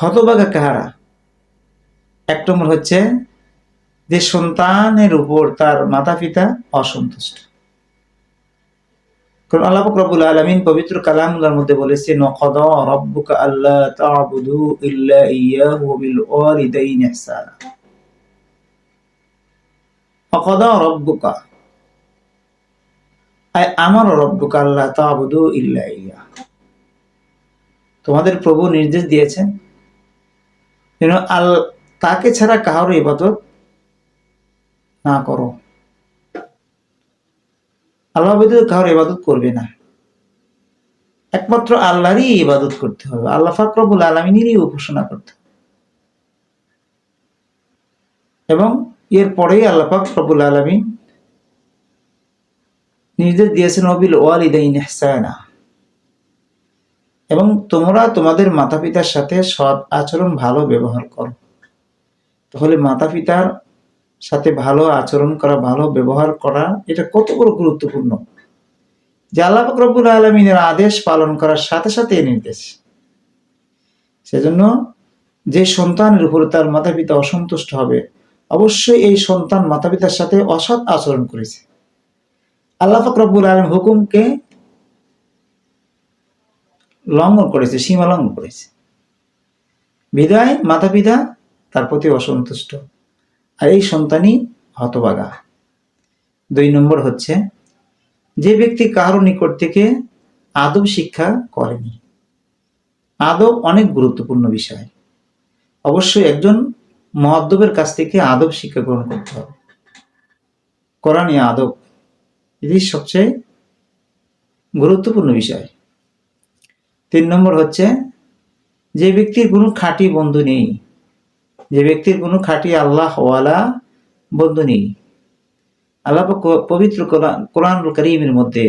হতবাগা কাহারা? এক নম্বর হচ্ছে যে সন্তানের উপর তার মাতা পিতা অসন্তুষ্ট। কারণ আল্লাহ আলামিন পবিত্র কালামুল্লাহর মধ্যে বলেছে আল্লাহ ইল্লা অকদ রব্বুকা আয় আমার রব্বুকা আল্লাহ তা'বুদু ইল্লা ইয়া তোমাদের প্রভু নির্দেশ দিয়েছেন যেন আল তাকে ছাড়া কারোর ইবাদত না করো। আল্লাহ ব্যতীত কারোর ইবাদত করবে না। একমাত্র আল্লাহরই ইবাদত করতে হবে। আল্লাহ ফাকরবুল আলমিনেরই উপাসনা করতে এবং এরপরেই আল্লাহ ফাকরবুল আলমিন নির্দেশ দিয়েছেন অবিল ওয়ালিদাইন ইহসানা। এবং তোমরা তোমাদের মাতা পিতার সাথে সৎ আচরণ ভালো ব্যবহার করো। তাহলে মাতা পিতার সাথে ভালো আচরণ করা, ভালো ব্যবহার করা, এটা কত বড় গুরুত্বপূর্ণ। যে আল্লাহ রব্বুল আলমিনের আদেশ পালন করার সাথে সাথে এই নির্দেশ। সেজন্য যে সন্তানের উপরে তার মাতা পিতা অসন্তুষ্ট হবে, অবশ্যই এই সন্তান মাতা পিতার সাথে অসৎ আচরণ করেছে। আল্লাহ ফকরবুল আলম হুকুমকে লঙ্ঘন করেছে, সীমা লঙ্ঘন করেছে। বিদায় মাতা পিতা তার প্রতি অসন্তুষ্ট। আর এই সন্তানই হতবাগা। দুই নম্বর হচ্ছে, যে ব্যক্তি কারও নিকট থেকে আদব শিক্ষা করেনি, আদব অনেক গুরুত্বপূর্ণ বিষয়। অবশ্যই একজন মহাদ্দবের কাছ থেকে আদব শিক্ষা গ্রহণ করতে হবে। কোরআনই আদব, এটি সবচেয়ে গুরুত্বপূর্ণ বিষয়। তিন নম্বর হচ্ছে, যে ব্যক্তির কোনো খাঁটি বন্ধু নেই, যে ব্যক্তির কোনো খাঁটি আল্লাহ ওয়ালা বন্ধু নেই। আল্লাহ পবিত্র কোরআন কোরআন করিমের মধ্যে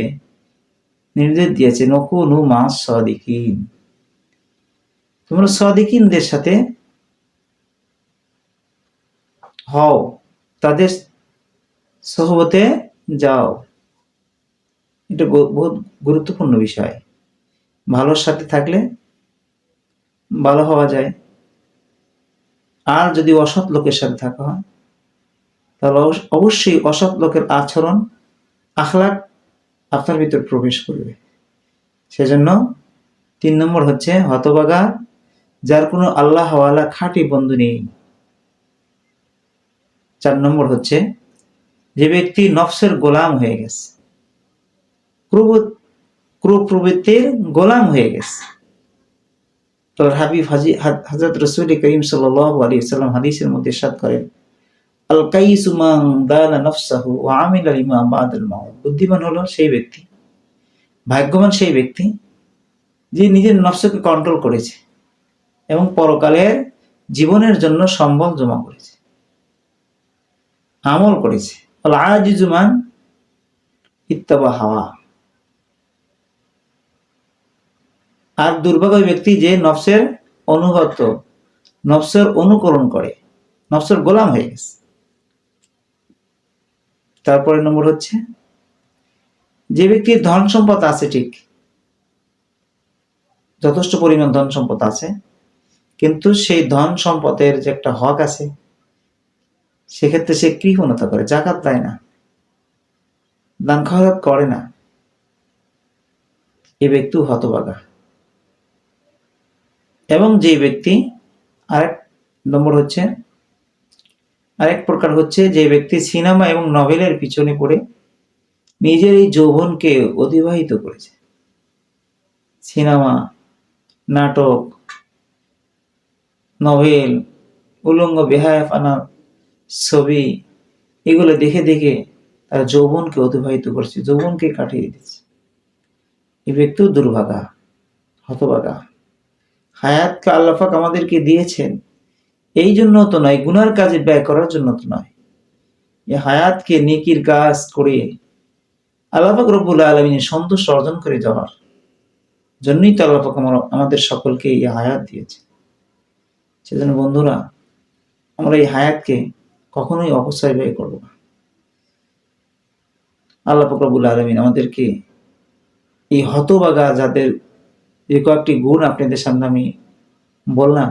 নির্দেশ দিয়েছে নকু নু মা সদিকিন। তোমরা সদিকিনদের সাথে হও, তাদের সহবতে যাও। এটা বহুত গুরুত্বপূর্ণ বিষয়। ভালোর সাথে থাকলে ভালো হওয়া যায়। আর যদি অসৎ লোকের সাথে থাকা হয়, তাহলে অবশ্যই অসৎ লোকের আচরণ আখলাক আপনার ভিতর প্রবেশ করবে। সেজন্য তিন নম্বর হচ্ছে হতবাগা যার কোনো আল্লাহ ওয়ালা খাঁটি বন্ধু নেই। চার নম্বর হচ্ছে, যে ব্যক্তি নফসের গোলাম হয়ে গেছে, ক্রুব প্রবৃত্তির গোলাম হয়ে গেছে। তো হাবিব হাজি হজরত রসুল করিম সাল্লাহ আলী সাল্লাম হাদিসের মধ্যে সাদ করেন আল কাইসুমাং দালা নফসাহু ও আমিল আলিমা বাদুল মাউত। বুদ্ধিমান হলো সেই ব্যক্তি, ভাগ্যবান সেই ব্যক্তি, যে নিজের নফসকে কন্ট্রোল করেছে এবং পরকালের জীবনের জন্য সম্বল জমা করেছে, আমল করেছে। আল আজিজুমান ইত্তাবা হাওয়া। আর দুর্ভাগ্য ব্যক্তি যে নফসের অনুগত, নফসের অনুকরণ করে, নফসের গোলাম হয়ে গেছে। তারপরে নম্বর হচ্ছে, যে ব্যক্তির ধন সম্পদ আছে ঠিক, যথেষ্ট পরিমাণ ধন সম্পদ আছে, কিন্তু সেই ধন সম্পদের যে একটা হক আছে, সেক্ষেত্রে সে কৃপণতা করে, জাকাত দেয় না, দান খয়রাত করে না। এ ব্যক্তি হতবাগা। এবং যে ব্যক্তি আরেক নম্বর হচ্ছে, আরেক প্রকার হচ্ছে যে ব্যক্তি সিনেমা এবং নভেলের পিছনে পড়ে নিজের এই যৌবনকে অতিবাহিত করেছে। সিনেমা, নাটক, নভেল, উলঙ্গ বেহায়াফানা ছবি, এগুলো দেখে দেখে তার যৌবনকে অতিবাহিত করছে, যৌবনকে কাটিয়ে দিচ্ছে। এই ব্যক্তিও দুর্ভাগা, হতভাগা। হায়াতকে আল্লাহাক আমাদেরকে দিয়েছেন। এই জন্য তো নয়, গুনার কাজে ব্যয় করার জন্য তো নয়। এই হায়াতকে নেকির কাজ করে আল্লাহাক রব্বুল আলমিনের সন্তোষ অর্জন করে যাওয়ার জন্যই তো আল্লাহাক আমাদের সকলকে এই হায়াত দিয়েছে। সেজন্য বন্ধুরা, আমরা এই হায়াতকে কখনোই অপচয় ব্যয় করব না। আল্লাহ ফকরবুল আলমিন আমাদেরকে এই হতবাগা যাদের যে কয়েকটি গুণ আপনাদের সামনে আমি বললাম।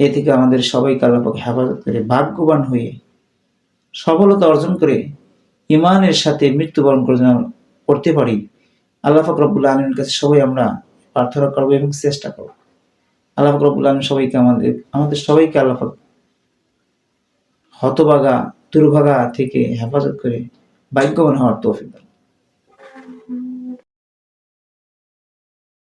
এ থেকে আমাদের সবাইকে আল্লাপাক হেফাজত করে, ভাগ্যবান হয়ে, সফলতা অর্জন করে ইমানের সাথে মৃত্যুবরণ করে করতে পারি। আল্লাহ পাক রব্বুল আলমীর কাছে সবাই আমরা প্রার্থনা করব এবং চেষ্টা করব। আল্লাহ পাক রব্বুল আলম সবাইকে আমাদের আমাদের সবাইকে আল্লাহ পাক হতবাগা দুর্ভাগা থেকে হেফাজত করে ভাগ্যবান হওয়ার তৌফিক দান।